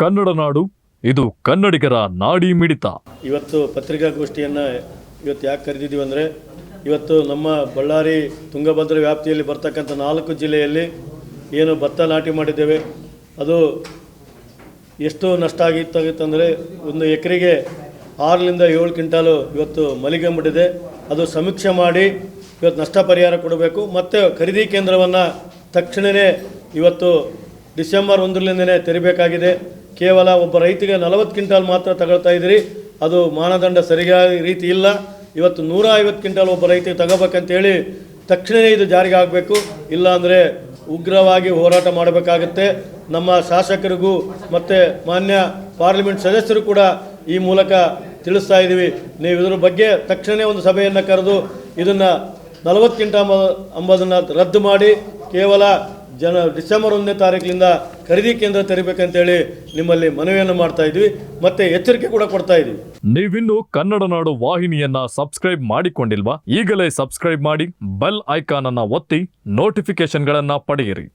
ಕನ್ನಡ ನಾಡು, ಇದು ಕನ್ನಡಿಗರ ನಾಡಿ ಮಿಡಿತ. ಇವತ್ತು ಪತ್ರಿಕಾಗೋಷ್ಠಿಯನ್ನು ಇವತ್ತು ಯಾಕೆ ಕರೆದಿದ್ದೀವಿ ಅಂದರೆ, ಇವತ್ತು ನಮ್ಮ ಬಳ್ಳಾರಿ ತುಂಗಭದ್ರ ವ್ಯಾಪ್ತಿಯಲ್ಲಿ ಬರ್ತಕ್ಕಂಥ ನಾಲ್ಕು ಜಿಲ್ಲೆಯಲ್ಲಿ ಏನು ಭತ್ತ ನಾಟಿ ಮಾಡಿದ್ದೇವೆ. ಅದು ಎಷ್ಟು ನಷ್ಟ ಆಗಿತ್ತಾಗಿತ್ತಂದರೆ ಒಂದು ಎಕರೆಗೆ ಆರರಿಂದ ಏಳು ಕ್ವಿಂಟಾಲು ಇವತ್ತು ಮಲಿಗೆಂಬಿಟ್ಟಿದೆ ಅದು ಸಮೀಕ್ಷೆ ಮಾಡಿ ಇವತ್ತು ನಷ್ಟ ಪರಿಹಾರ ಕೊಡಬೇಕು. ಮತ್ತು ಖರೀದಿ ಕೇಂದ್ರವನ್ನು ತಕ್ಷಣವೇ ಇವತ್ತು ಡಿಸೆಂಬರ್ ಒಂದರಿಂದನೇ ತೆರಿಬೇಕಾಗಿದೆ. ಕೇವಲ ಒಬ್ಬ ರೈತಿಗೆ ನಲವತ್ತು ಕ್ವಿಂಟಾಲ್ ಮಾತ್ರ ತಗೊಳ್ತಾ ಇದ್ದೀರಿ. ಅದು ಮಾನದಂಡ ಸರಿಯಾದ ರೀತಿ ಇಲ್ಲ. ಇವತ್ತು ನೂರ ಐವತ್ತು ಕ್ವಿಂಟಾಲ್ ಒಬ್ಬ ರೈತಿಗೆ ತಗೋಬೇಕಂತೇಳಿ ತಕ್ಷಣವೇ ಇದು ಜಾರಿಗೆ ಆಗಬೇಕು. ಇಲ್ಲಾಂದರೆ ಉಗ್ರವಾಗಿ ಹೋರಾಟ ಮಾಡಬೇಕಾಗುತ್ತೆ. ನಮ್ಮ ಶಾಸಕರಿಗೂ ಮತ್ತು ಮಾನ್ಯ ಪಾರ್ಲಿಮೆಂಟ್ ಸದಸ್ಯರು ಕೂಡ ಈ ಮೂಲಕ ತಿಳಿಸ್ತಾ ಇದ್ದೀವಿ. ನೀವು ಇದರ ಬಗ್ಗೆ ತಕ್ಷಣವೇ ಒಂದು ಸಭೆಯನ್ನು ಕರೆದು ಇದನ್ನು ನಲವತ್ತು ಕ್ವಿಂಟಾಲ್ ಅಂಬೋದನ್ನು ರದ್ದು ಮಾಡಿ. ಕೇವಲ ಜನ ಡಿಸೆಂಬರ್ ಒಂದನೇ ತಾರೀಕಿನಿಂದ ಖರೀದಿ ಕೇಂದ್ರ ತೆರಿಬೇಕಂತೇಳಿ ನಿಮ್ಮಲ್ಲಿ ಮನವಿಯನ್ನು ಮಾಡ್ತಾ ಇದ್ವಿ, ಮತ್ತೆ ಎಚ್ಚರಿಕೆ ಕೂಡ ಕೊಡ್ತಾ ಇದ್ವಿ. ನೀವಿನ್ನು ಕನ್ನಡ ನಾಡು ವಾಹಿನಿಯನ್ನ ಸಬ್ಸ್ಕ್ರೈಬ್ ಮಾಡಿಕೊಂಡಿಲ್ವಾ? ಈಗಲೇ ಸಬ್ಸ್ಕ್ರೈಬ್ ಮಾಡಿ, ಬೆಲ್ ಐಕಾನ್ ಅನ್ನ ಒತ್ತಿ ನೋಟಿಫಿಕೇಶನ್ಗಳನ್ನ ಪಡೆಯಿರಿ.